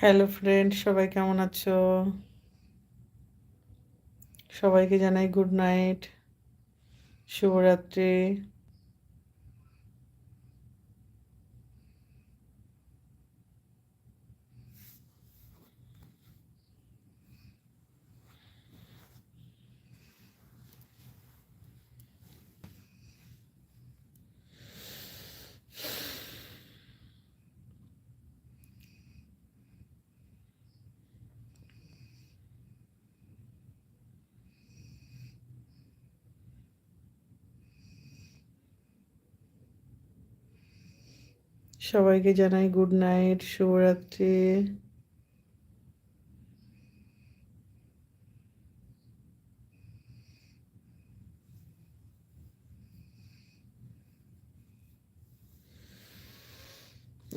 Hello friend সবাই কেমন আছো? সবাইকে জানাই গুড নাইট শুভরাত্রি। সবাইকে জানাই গুড নাইট শুভরাত্রি।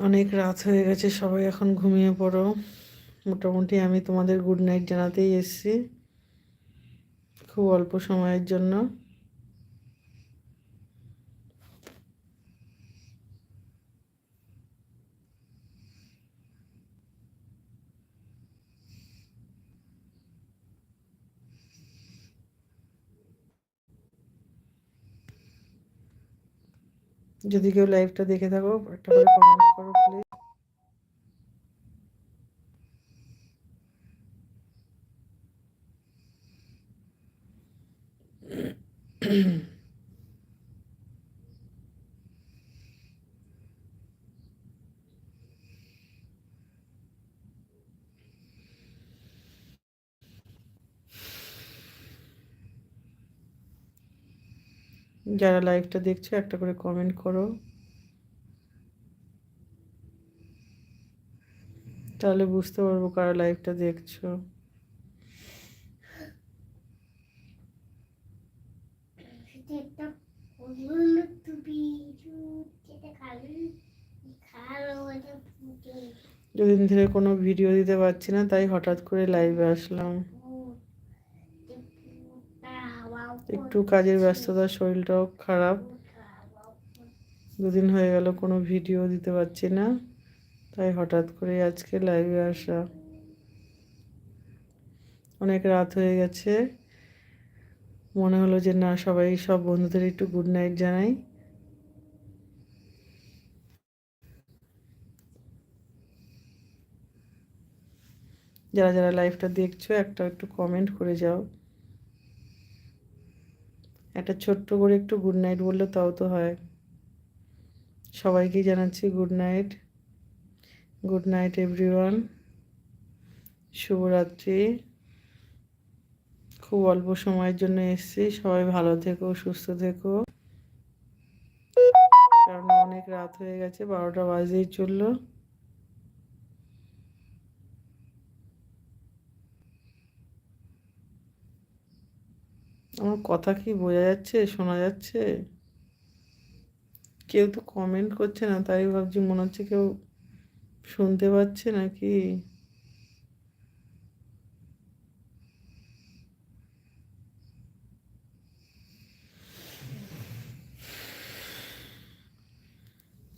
অনেক রাত হয়ে গেছে, সবাই এখন ঘুমিয়ে পড়ো। মোটামুটি আমি তোমাদের গুড নাইট জানাতেই এসছি, খুব অল্প সময়ের জন্য। যদি কেউ লাইভটা দেখে থাকো একটা করে কমেন্ট করো প্লিজ যারা লাইভটা দেখছ একটা করে কমেন্ট করো। তাহলে বুঝতে পারব কারা লাইভটা দেখছ। দুদিন ধরে কোনো ভিডিও দিতে পারছি না তাই হঠাৎ করে লাইভে আসলাম। একটু কাজের ব্যস্ততা, শরীরটাও খারাপ। দুদিন হয়ে গেল, কোনো ভিডিও দিতে পারছি না। তাই হঠাৎ করে আজকে লাইভে আসা অনেক রাত হয়ে গেছে। মনে হলো যে, না, সবাই সব বন্ধুদের একটু গুড নাইট জানাই। যারা যারা লাইভটা দেখছ একটা একটু কমেন্ট করে যাও। একটা ছোট্ট করে একটু গুড নাইট বললে তাও তো হয়। সবাইকেই জানাচ্ছি good night good night everyone শুভরাত্রি। খুব অল্প সময়ের জন্য এসছি। সবাই ভালো থেকো, সুস্থ থেকো। কারণ অনেক রাত হয়ে গেছে, বারোটা বাজেই চলল। আমার কথা কি বোঝা যাচ্ছে, শোনা যাচ্ছে? কেউ তো কমেন্ট করছে না, তাই ভাবছি মনে হচ্ছে কেউ শুনতে পাচ্ছে নাকি?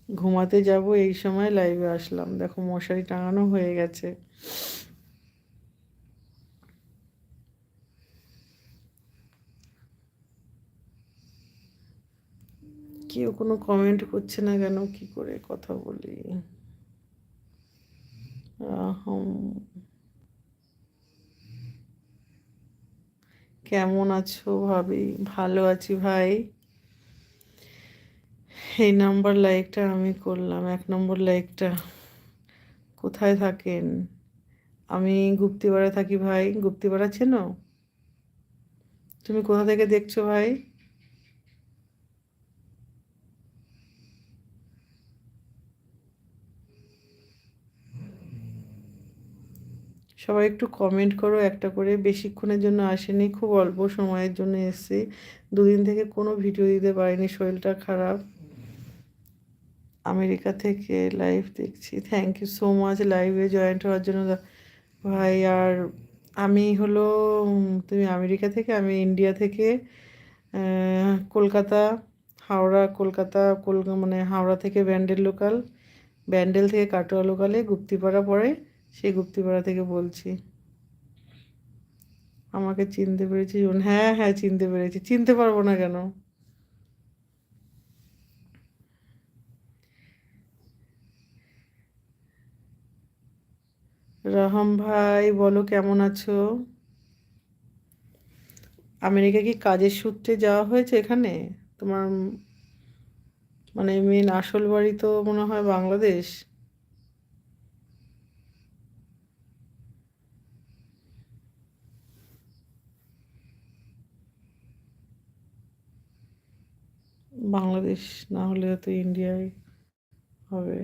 ঘুমাতে যাব এই সময় লাইভে আসলাম। দেখো মশারি টাঙানো হয়ে গেছে। কেউ কোনো কমেন্ট করছে না কেন? কি করে কথা বলি? কেমন আছো ভাবি? ভালো আছি ভাই। এই নাম্বার লাইকটা আমি করলাম। এক নম্বর লাইকটা কোথায় থাকেন? আমি গুপ্তিপাড়া থাকি ভাই। গুপ্তিপাড়া চেনো? তুমি কোথা থেকে দেখছ ভাই? সবাই একটু কমেন্ট করো, একটা করে। বেশিক্ষণের জন্য আসেনি, খুব অল্প সময়ের জন্য এসেছি। দুদিন থেকে কোনো ভিডিও দিতে পারিনি, শরীরটা খারাপ। আমেরিকা থেকে লাইভ দেখছি। থ্যাংক ইউ সো মাচ লাইভে জয়েন্ট হওয়ার জন্য। ভাই, আর আমি হলো, তুমি আমেরিকা থেকে, আমি ইন্ডিয়া থেকে কলকাতা, হাওড়া, কলকাতা, কলকা মানে হাওড়া থেকে ব্যান্ডেল লোকাল ব্যান্ডেল থেকে কাটোয়া লোকালে গুপ্তিপাড়া পড়ে সেই গুপ্তিপাড়া থেকে বলছি। আমাকে চিনতে পেরেছি হ্যাঁ হ্যাঁ চিনতে পেরেছি। চিনতে পারব না কেন? রহম ভাই, বলো কেমন আছো? আমেরিকা কি কাজের সূত্রে যাওয়া হয়েছে এখানে? তোমার মানে মেন আসল বাড়ি তো মনে হয় বাংলাদেশ। বাংলাদেশ না হলে তো ইন্ডিয়ায় হবে।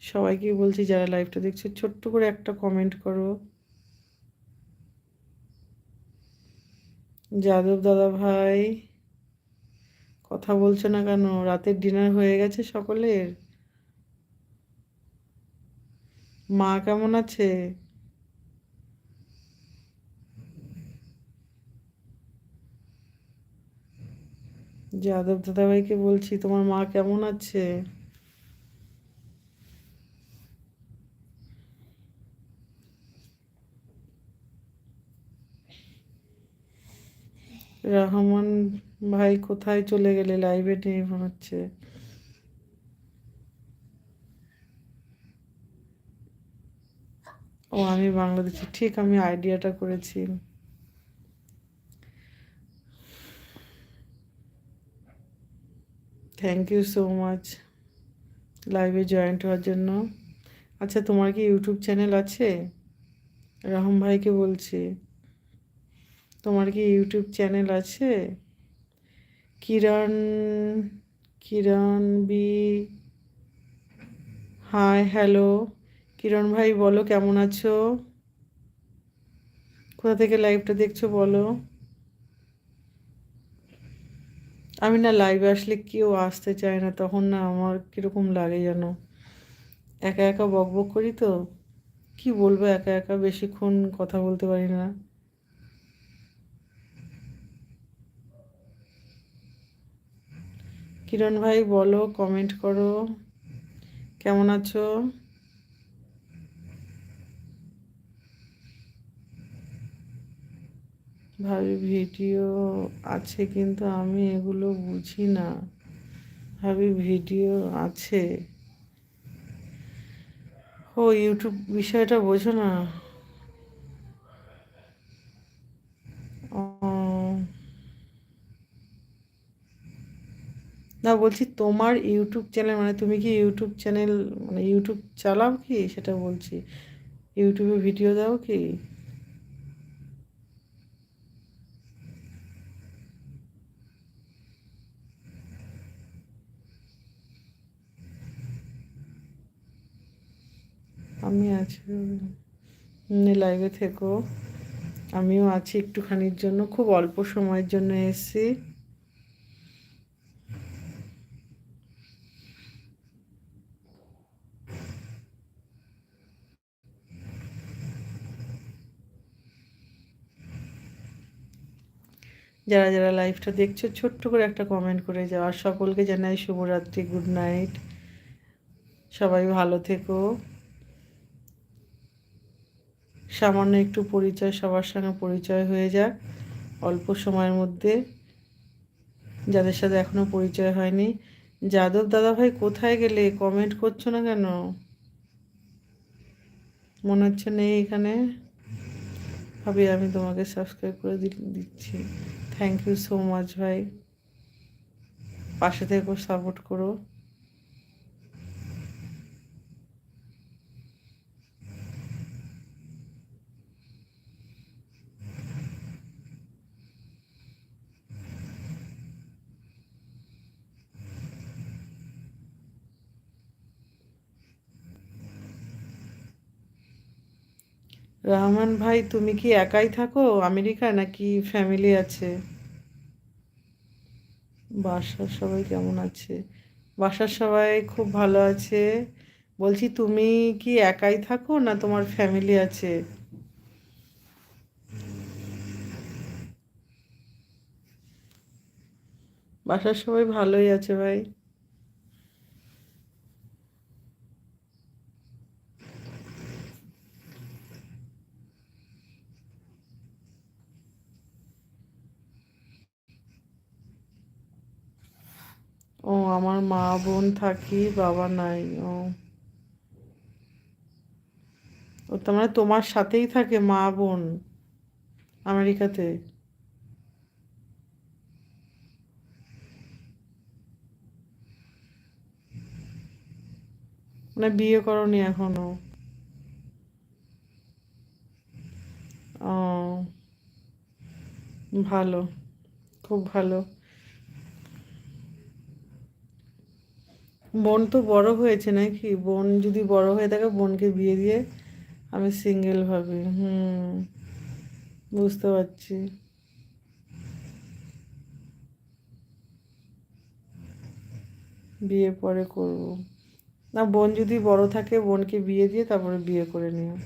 সবাইকে বলছি যারা লাইভটা দেখছ, ছোট্ট করে একটা কমেন্ট করো। যাদব দাদা ভাই, কথা বলছো না কেন? রাতের ডিনার হয়ে গেছে সকলের? মা কেমন আছে? যাদব দাদাভাইকে বলছি, তোমার মা কেমন আছে? রহমান ভাই কোথায় চলে গেলে লাইভে নেই মনে হচ্ছে? ও, আমি বাংলাদেশি, ঠিক আমি আইডিয়াটা করেছি। থ্যাংক ইউ সো মাচ লাইভে জয়েন্ট হওয়ার জন্য। আচ্ছা তোমার কি ইউটিউব চ্যানেল আছে? রহম ভাইকে বলছি। তোমার কি ইউটিউব চ্যানেল আছে? Kiran Kiran B hi hello Kiran ভাই, বলো কেমন আছো? কোথা থেকে লাইভটা দেখছ, বলো। আমি না লাইভে আসলে কেউ আসতে চায় না, তখন না আমার কীরকম লাগে যেন? একা একা বক বক করি তো, কি বলব একা একা বেশিক্ষণ কথা বলতে পারি না। কিরণ ভাই বলো কমেন্ট করো। কেমন আছো? ভাবি ভিডিও আছে কিন্তু আমি এগুলো বুঝি না। ভাবি, ভিডিও আছে। ও, ইউটিউব বিষয়টা বোঝো না। না, বলছি তোমার ইউটিউব চ্যানেল মানে তুমি কি ইউটিউব চ্যানেল মানে ইউটিউব চালাও কি? সেটা বলছি। ইউটিউবে ভিডিও দাও কি? আমি আছি লাইভে থেকো। আমিও আছি একটুখানির জন্য, খুব অল্প সময়ের জন্য এসেছি। যারা যারা লাইভটা দেখছ, ছোট্ট করে একটা কমেন্ট করে যাও। আর সকলকে জানাই শুভরাত্রি গুড নাইট সবাই ভালো থেকো। সামান্য একটু পরিচয়, সবার সঙ্গে পরিচয় হয়ে যাক। অল্প সময়ের মধ্যে যাদের সাথে এখনও পরিচয় হয়নি। যাদব দাদা ভাই কোথায় গেলে? কমেন্ট করছ না কেন? মনে হচ্ছে নেই এখানে। ভাবি, আমি তোমাকে সাবস্ক্রাইব করে দিচ্ছি। থ্যাংক ইউ সো মাচ ভাই। পাশে থেকে সাপোর্ট করো। রহমান ভাই, তুমি কি একাই থাকো? আমেরিকা নাকি ফ্যামিলি আছে? বাসার সবাই কেমন আছে? বাসার সবাই খুব ভালো আছে। বলছি, তুমি কি একাই থাকো না তোমার ফ্যামিলি আছে? বাসার সবাই ভালোই আছে ভাই। ও, আমার মা বোন থাকি, বাবা নাই, ও। ও, তার মানে তোমার সাথেই থাকে মা বোন আমেরিকাতে? মানে বিয়ে করনি এখনও। ও, ভালো, খুব ভালো। বোন তো বড় হয়েছে নাকি? বোন যদি বড় হয়ে থাকে, বোনকে বিয়ে দিয়ে আমি সিঙ্গেল ভাবি। হুম, বুঝতে পারছি। বিয়ে পরে করব। না, বোন যদি বড় থাকে, বোনকে বিয়ে দিয়ে তারপরে বিয়ে করে নিও।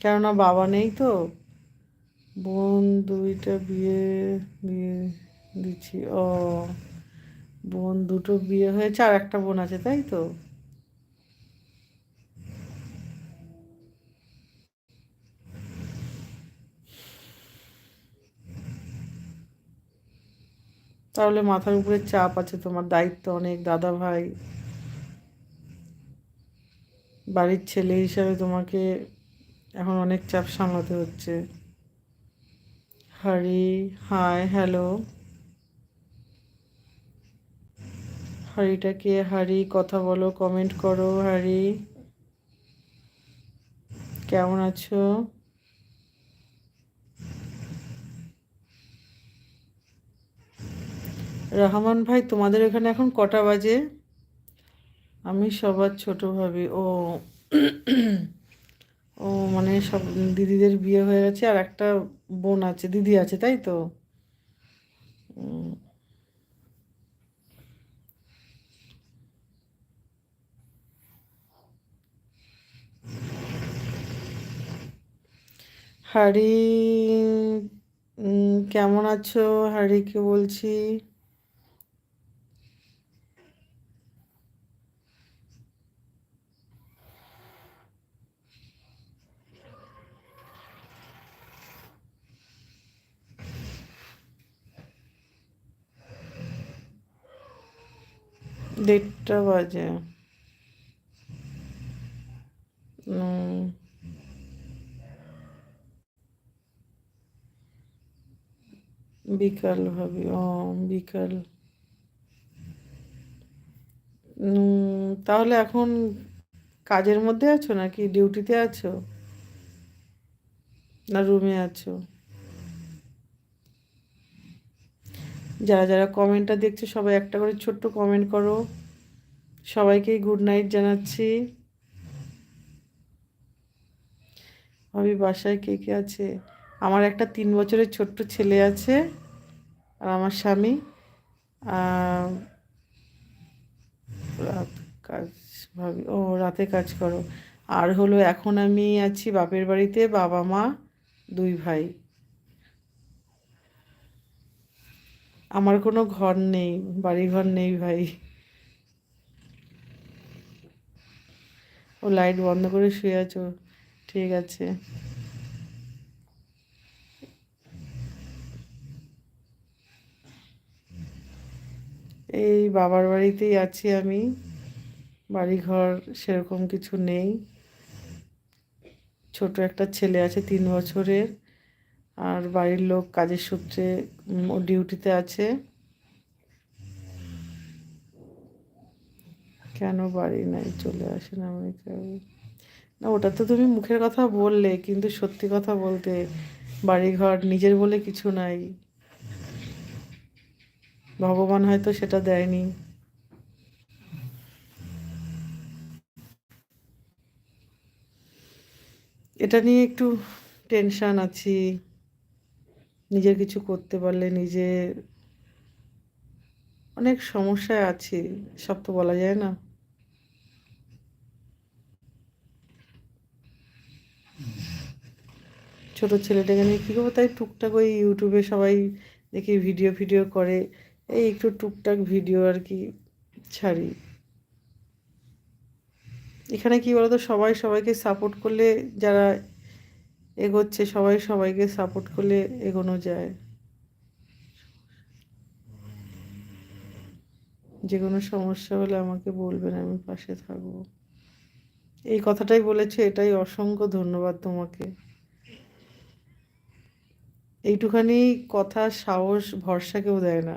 কেননা বাবা নেই তো। বোন দুইটা বিয়ে বিয়ে দিচ্ছি। ও। বোন, দুটো বিয়ে হয়েছে আর একটা বোন আছে, তাই তো? তাহলে মাথার উপরে চাপ আছে, তোমার দায়িত্ব অনেক, দাদা ভাই। বাড়ির ছেলে হিসাবে তোমাকে এখন অনেক চাপ সামলাতে হচ্ছে। হরি হাই হ্যালো হারিটা কে হারি কথা বলো কমেন্ট করো হারি কেমন আছো? রহমান ভাই, তোমাদের এখানে এখন কটা বাজে? আমি সবার ছোট ভাবি। ও ও মানে সব দিদিদের বিয়ে হয়ে গেছে আর একটা বোন আছে, দিদি আছে, তাই তো? হারি কেমন আছো? হারিকে বলছি। দেড়টা বাজে। বিকাল ভাবি, ও বিকাল। তাহলে এখন কাজের মধ্যে আছো নাকি? ডিউটিতে আছো? না রুমে আছো? যারা যারা কমেন্টটা দেখছ, সবাই একটা করে ছোট্ট কমেন্ট করো। সবাইকেই গুড নাইট জানাচ্ছি। ভাবি, বাসায় কে কে আছে? আমার একটা তিন বছরের ছোট্ট ছেলে আছে আর আমার স্বামী। রাত কাজ ভাবি, ও রাতে কাজ করো। আর হলো এখন আমি আছি বাপের বাড়িতে বাবা, মা, দুই ভাই। আমার কোনো ঘর নেই বাড়ি ঘর নেই ভাই। ও লাইট বন্ধ করে শুয়ে আছো, ঠিক আছে। এই বাবার বাড়িতেই আছি আমি। বাড়িঘর সেরকম কিছু নেই। ছোট একটা ছেলে আছে তিন বছরের। আর বাড়ির লোক কাজের সূত্রে ডিউটিতে আছে। কেন বাড়ি নাই? চলে আসেন আমেরিকায় না, ওটা তো তুমি মুখের কথা বললে, কিন্তু সত্যি কথা বলতে বাড়িঘর নিজের বলে কিছু নাই। ভগবান হয়তো সেটা দেয়নি। এটা নিয়ে একটু টেনশান আছি। নিজের কিছু করতে পারলে নিজে অনেক সমস্যায় আছি, সব তো বলা যায় না। ছোট ছেলেটাকে নিয়ে কী করব? তাই টুকটাক ওই ইউটিউবে সবাই দেখি ভিডিও ভিডিও করে। এই একটু টুকটাক ভিডিও আর কি ছাড়ি। এখানে কি বলতো, সবাই সবাইকে সাপোর্ট করলে যারা এগোচ্ছে, সবাই সবাইকে সাপোর্ট করলে এগোনো যায়। যে কোনো সমস্যা হলে আমাকে বলবেন, আমি পাশে থাকব। এই কথাটাই বলেছে, এটাই অসংখ্য ধন্যবাদ তোমাকে। এইটুখানি কথা, সাহস, ভরসা কেউ দেয় না।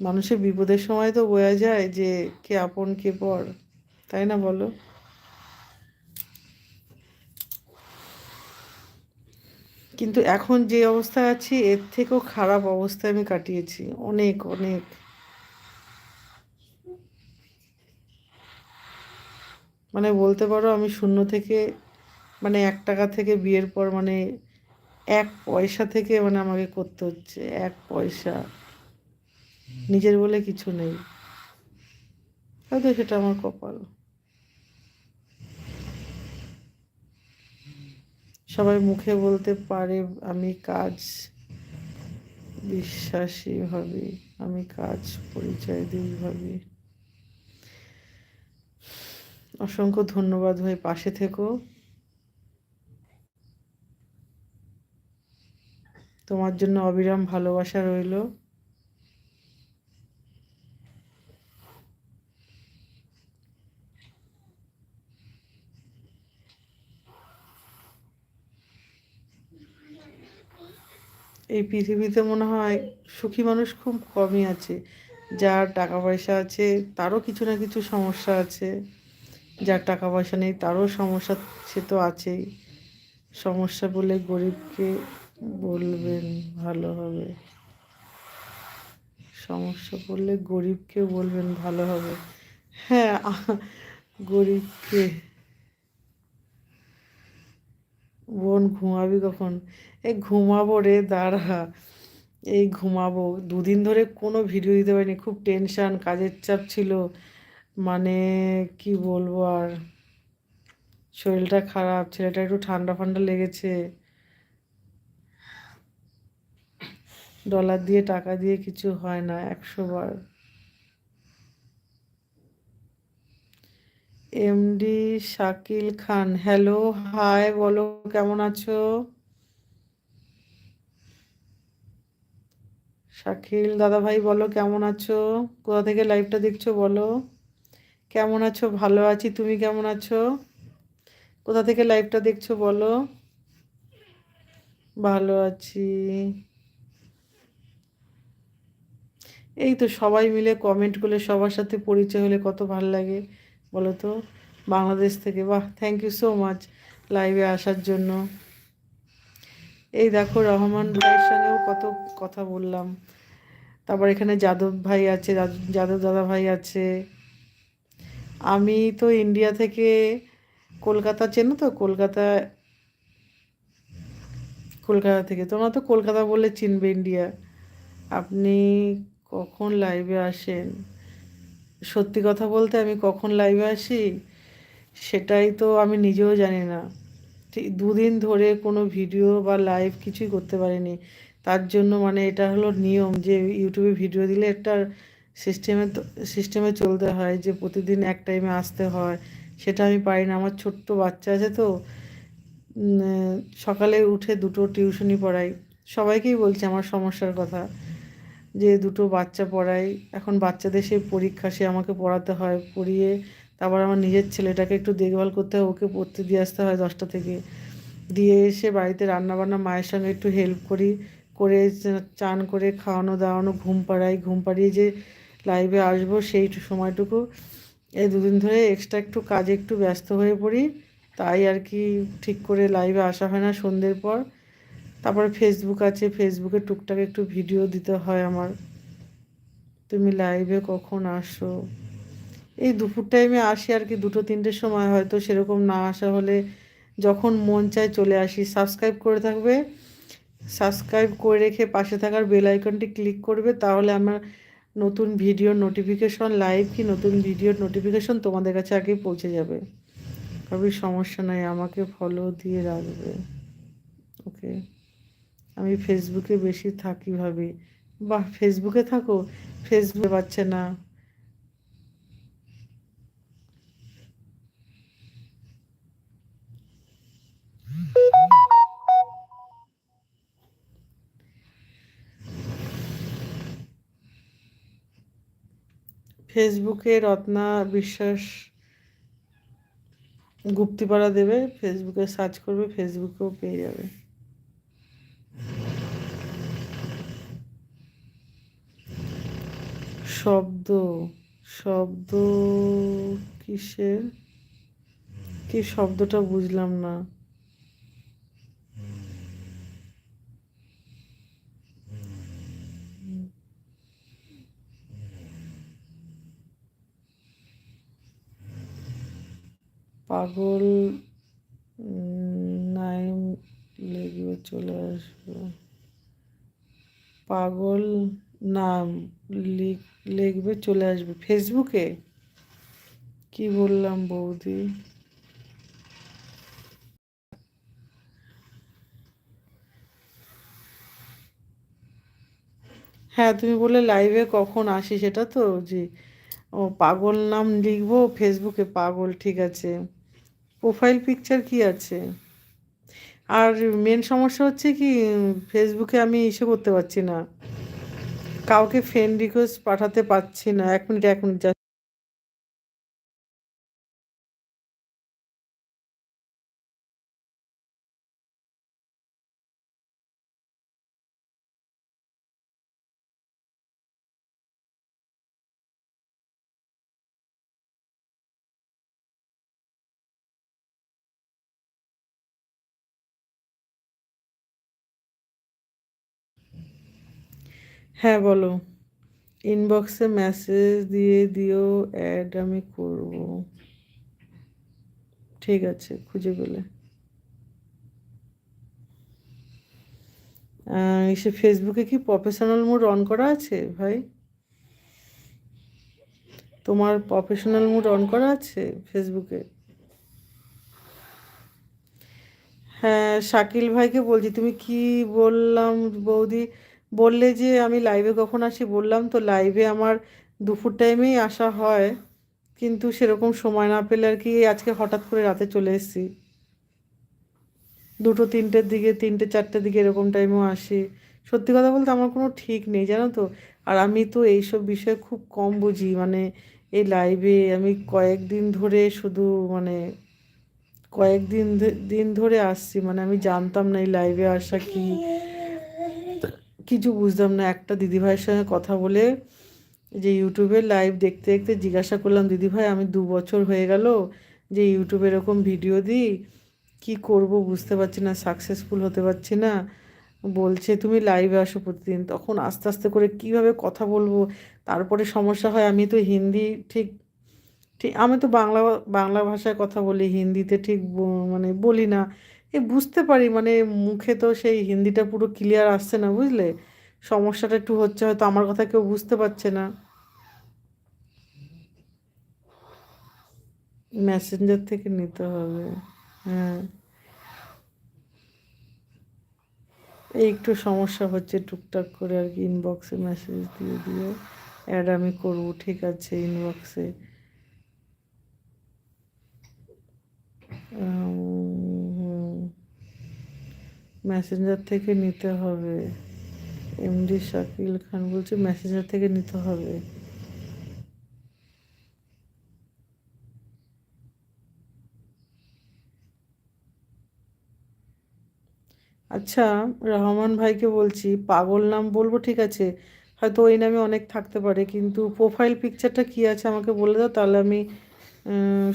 মানুষের বিপদের সময় তো বোঝা যায় যে কে আপন, কে পর। তাই না বলো? কিন্তু এখন যে অবস্থায় আছি, এর থেকেও খারাপ অবস্থায় আমি কাটিয়েছি। অনেক অনেক। মানে বলতে পারো, আমি শূন্য থেকে মানে এক টাকা থেকে বিয়ের পর মানে এক পয়সা থেকে মানে আমাকে করতে হচ্ছে, এক পয়সা। নিজের বলে কিছু নেই। হয়তো সেটা আমার কপাল। সবাই মুখে বলতে পারে, আমি কাজ বিশ্বাসী ভাবি, আমি কাজ পরিচয় দিই ভাবি। অসংখ্য ধন্যবাদ ভাই, পাশে থেকো। তোমার জন্য অবিরাম ভালোবাসা রইল। এই পৃথিবীতে মনে হয় সুখী মানুষ খুব কমই আছে। যার টাকা পয়সা আছে, তারও কিছু না কিছু সমস্যা আছে। যার টাকা পয়সা নেই, তারও সমস্যা সে তো আছেই। সমস্যা বলে গরিবকে বলবেন ভালো হবে। সমস্যা বললে গরিবকে বলবেন ভালো হবে। হ্যাঁ গরিবকে। বোন ঘুমাবি কখন? এই ঘুমাবো রে, দাঁড়া। এই ঘুমাবো। দুদিন ধরে কোনো ভিডিও দিতে পারিনি, খুব টেনশান কাজের চাপ ছিল। মানে কি বলব আর? শরীরটা খারাপ, ছেলেটা একটু ঠান্ডা ফান্ডা লেগেছে। ডলার দিয়ে, টাকা দিয়ে কিছু হয় না, একশো বার। MD Shakil Khan. Hello hi বলো, কেমন আছো? শাকিল দাদা ভাই বলো, কেমন আছো? কোথা থেকে লাইভটা দেখছ, বলো? কেমন আছো? ভালো আছি, তুমি কেমন আছো? কোথা থেকে লাইভটা দেখছ, বলো? ভালো আছি। এই তো সবাই মিলে কমেন্ট করলে সবার সাথে পরিচয় হলে কত ভালো লাগে। বলো তো বাংলাদেশ থেকে। বাহ থ্যাংক ইউ সো মাচ লাইভে আসার জন্য। এই দেখো, রহমান ভাইয়ের সঙ্গেও কত কথা বললাম। তারপর এখানে যাদব ভাই আছে যাদব দাদা ভাই আছে। আমি তো ইন্ডিয়া থেকে কলকাতা, চেনো তো? কলকাতা কলকাতা থেকে। তোমরা তো কলকাতা বলে চিনবে ইন্ডিয়া আপনি কখন লাইভে আসেন? সত্যি কথা বলতে আমি কখন লাইভে আসি, সেটাই তো আমি নিজেও জানি না। ঠিক দুদিন ধরে কোনো ভিডিও বা লাইভ কিছুই করতে পারিনি। তার জন্য মানে এটা হলো নিয়ম যে ইউটিউবে ভিডিও দিলে একটা সিস্টেমে সিস্টেমে চলতে হয় যে প্রতিদিন এক টাইমে আসতে হয়। সেটা আমি পারি না আমার ছোট্ট বাচ্চা আছে তো সকালে উঠে দুটো টিউশনি পড়াই। সবাইকেই বলছে আমার সমস্যার কথা। যে দুটো বাচ্চা পড়াই, এখন বাচ্চাদের সেই পরীক্ষা, সে আমাকে পড়াতে হয়, পড়িয়ে তারপর আমার নিজের ছেলেটাকে একটু দেখভাল করতে হয়, ওকে পড়তে দিয়ে আসতে হয় দশটা থেকে। দিয়ে এসে বাড়িতে রান্নাবান্না, মায়ের সঙ্গে একটু হেল্প করি, করে চান করে খাওয়ানো দাওয়ানো, ঘুম পাড়াই, ঘুম পাড়িয়ে যে লাইভে আসব সেই সময়টুকু। এই দুদিন ধরে এক্সট্রা একটু কাজে একটু ব্যস্ত হয়ে পড়ি, তাই আর কি ঠিক করে লাইভে আসা হয় না সন্ধ্যের পর। তারপরে ফেসবুক আছে ফেসবুকে টুকটাক একটু ভিডিও দিতে হয় আমার। তুমি লাইভে কখন আসো? এই দুপুর টাইমে আসি আর কি, দুটো তিনটের সময় হয়তো সেরকম না আসা হলে যখন মন চায় চলে আসি। সাবস্ক্রাইব করে থাকবে সাবস্ক্রাইব করে রেখে পাশে থাকার বেল আইকনটি ক্লিক করবে, তাহলে আমার নতুন ভিডিওর নোটিফিকেশন লাইভ কি নতুন ভিডিওর নোটিফিকেশন তোমাদের কাছে আগেই পৌঁছে যাবে। কবি সমস্যা নাই, আমাকে ফলো দিয়ে রাখবে। ওকে আমি ফেসবুকে বেশি থাকি ভাবি। বাহ ফেসবুকে থাকো? ফেসবুকে পাচ্ছে না। ফেসবুকে রত্না বিশ্বাস গুপ্তিপাড়া দেবে ফেসবুকে সার্চ করবে ফেসবুকেও পেয়ে যাবে। শব্দ শব্দ কিসের? কি শব্দটা বুঝলাম না। পাগল নাইম লেগে চলে আসবে। পাগল নাম লিখবে, চলে আসবে। ফেসবুকে? কি বললাম বৌদি? হ্যাঁ তুমি বলে লাইভে কখন আসি সেটা তো, যে, ও পাগল নাম লিখব, ফেসবুকে পাগল, ঠিক আছে। প্রোফাইল পিকচার কি আছে? আর মেন সমস্যা হচ্ছে কি ফেসবুকে আমি ইসে করতে পারছি না। কাউকে ফ্রেন্ড রিকোয়েস্ট পাঠাতে পারছি না। এক মিনিট এক মিনিট হ্যাঁ বলো। ইনবক্সে মেসেজ দিয়ে দিও অ্যাড আমি করব। ঠিক আছে, খুঁজে পেলে। এসে ফেসবুকে কি প্রফেশনাল মোড অন করা আছে, ভাই? তোমার প্রফেশনাল মোড অন করা আছে ফেসবুকে হ্যাঁ শাকিল ভাইকে বলছি, তুমি কি বললাম বৌদি? বললে যে আমি লাইভে কখন আসি? বললাম তো লাইভে আমার দুপুর টাইমেই আসা হয়। কিন্তু সেরকম সময় না পেলে আর কি আজকে হঠাৎ করে রাতে চলে এসেছি। দুটো তিনটের দিকে, তিনটে, চারটের দিকে এরকম টাইমেও আসি। সত্যি কথা বলতে আমার কোনো ঠিক নেই, জানো তো? আর আমি তো এইসব বিষয়ে খুব কম বুঝি। মানে এই লাইভে আমি কয়েকদিন ধরে শুধু মানে কয়েকদিন দিন ধরে আসছি। মানে আমি জানতাম না এই লাইভে আসা কি। কিছু বুঝতাম না। একটা দিদিভাইয়ের সঙ্গে কথা বলে যে ইউটিউবে লাইভ দেখতে দেখতে জিজ্ঞাসা করলাম, দিদিভাই, আমি দু বছর হয়ে গেল যে ইউটিউবে এরকম ভিডিও দিই, কি করব বুঝতে পারছি না সাকসেসফুল হতে পারছি না। বলছে, তুমি লাইভে আসো প্রতিদিন। তখন আস্তে আস্তে করে কীভাবে কথা বলব, তারপরে সমস্যা হয়, আমি তো হিন্দি ঠিক ঠিক, আমি তো বাংলা বাংলা ভাষায় কথা বলি, হিন্দিতে ঠিক মানে বলি না। এ, বুঝতে পারি মানে মুখে তো সেই হিন্দিটা পুরো ক্লিয়ার আসছে না, বুঝলে? সমস্যাটা একটু হচ্ছে, হয়তো আমার কথা কেউ বুঝতে পারছে না। মেসেঞ্জার থেকে নিতে হবে হ্যাঁ। এই একটু সমস্যা হচ্ছে টুকটাক করে আর কি ইনবক্সে মেসেজ দিয়ে দিয়ে। অ্যাড আমি করব, ঠিক আছে ইনবক্সে মেসেঞ্জার থেকে নিতে হবে। এমডি শাকিল খান বলছে মেসেঞ্জার থেকে নিতে হবে। আচ্ছা রহমান ভাইকে বলছি, পাগল নাম বলব, ঠিক আছে? হয়তো ওই নামে অনেক থাকতে পারে, কিন্তু প্রোফাইল পিকচারটা কী আছে আমাকে বলে দাও, তাহলে আমি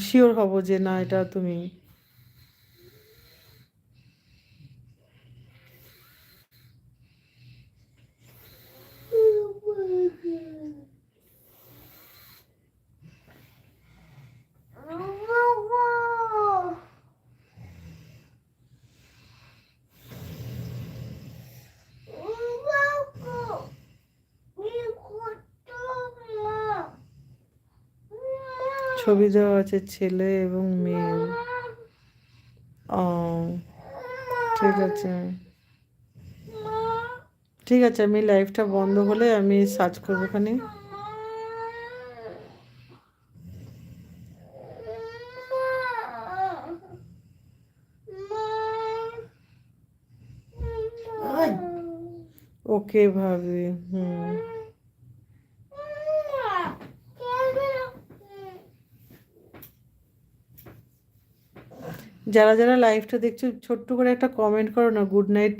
শিওর হব যে না, এটা তুমি ছবি দেওয়া আছে ছেলে এবং মেয়ে। ও ঠিক আছে। ঠিক আছে আমি লাইভটা বন্ধ হলে আমি সার্চ করব ওখানে। ওকে ভাবি হুম। যারা যারা লাইভটা দেখছ, ছোট্ট করে একটা কমেন্ট করো না গুড নাইট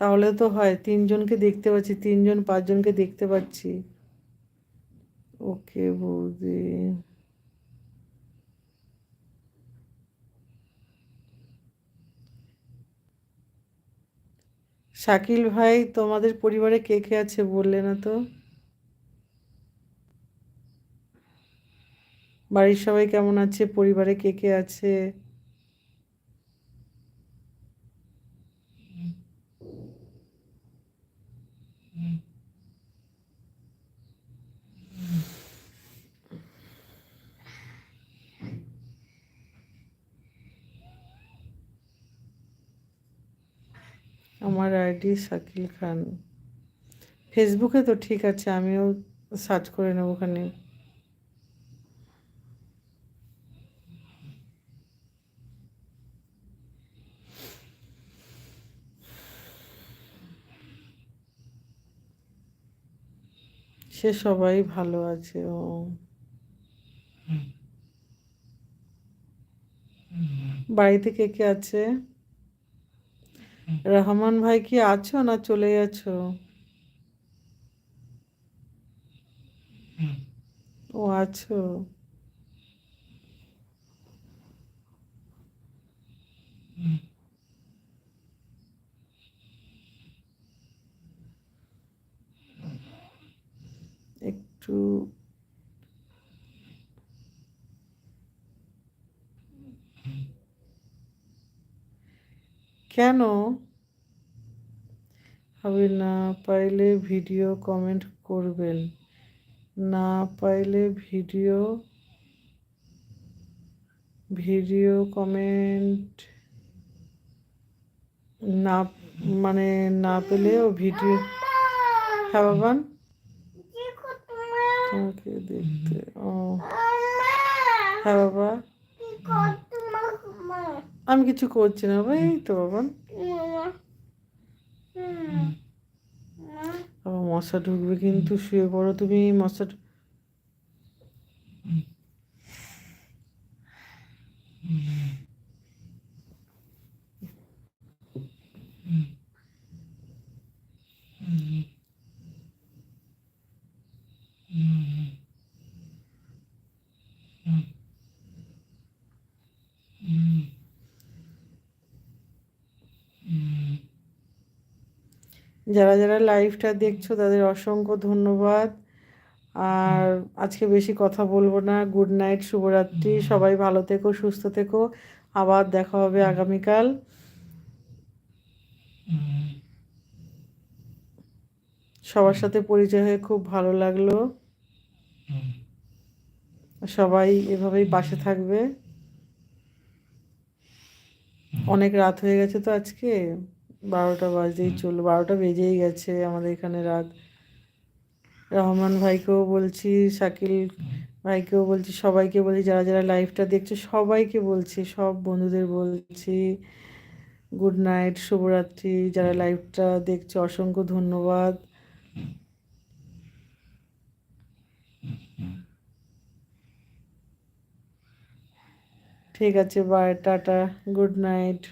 তাহলে তো হয়, তিনজনকে দেখতে পাচ্ছি, তিনজন, পাঁচজনকে দেখতে পাচ্ছি। ওকে বৌদি। শাকিল ভাই, তোমাদের পরিবারে কে কে আছে বললে না তো? বাড়ির সবাই কেমন আছে? পরিবারে কে কে আছে আমার আইডি শাকিল খান। ফেসবুকে তো ঠিক আছে, আমিও সার্চ করে নেব ওখানে। সে সবাই ভালো আছে, ও। বাড়িতে কে কে আছে? রহমান ভাই কি আছো না চলে গেছো? ও আছো। একটু কেন? হবে না পাইলে ভিডিও কমেন্ট করবেন। না পাইলে ভিডিও ভিডিও কমেন্ট না মানে না পেলেও ভিডিও হ্যাঁ বাবান দেখতে, ও। হ্যাঁ বাবা? আমি কিছু করছি না ভাই এই তো বাবা। বাবা মশা ঢুকবে কিন্তু শুয়ে পড়ো তুমি মশা যারা যারা লাইভটা দেখছ, তাদের অসংখ্য ধন্যবাদ। আর আজকে বেশি কথা বলব না। গুড নাইট শুভরাত্রি। সবাই ভালো থেকো, সুস্থ থেকো। আবার দেখা হবে আগামীকাল। সবার সাথে পরিচয় হয়ে খুব ভালো লাগল। সবাই এভাবেই পাশে থাকবে। অনেক রাত হয়ে গেছে তো আজকে। বারোটা বাজতেই চলল বারোটা বেজেই গেছে আমাদের এখানে রাত। রহমান ভাইকেও বলছি শাকিল ভাইকেও বলছি সবাইকে বলছি যারা যারা লাইভটা দেখছে সবাইকে বলছি সব বন্ধুদের বলছি গুড নাইট শুভরাত্রি। যারা লাইভটা দেখছে অসংখ্য ধন্যবাদ। ঠিক আছে বাই টাটা গুড নাইট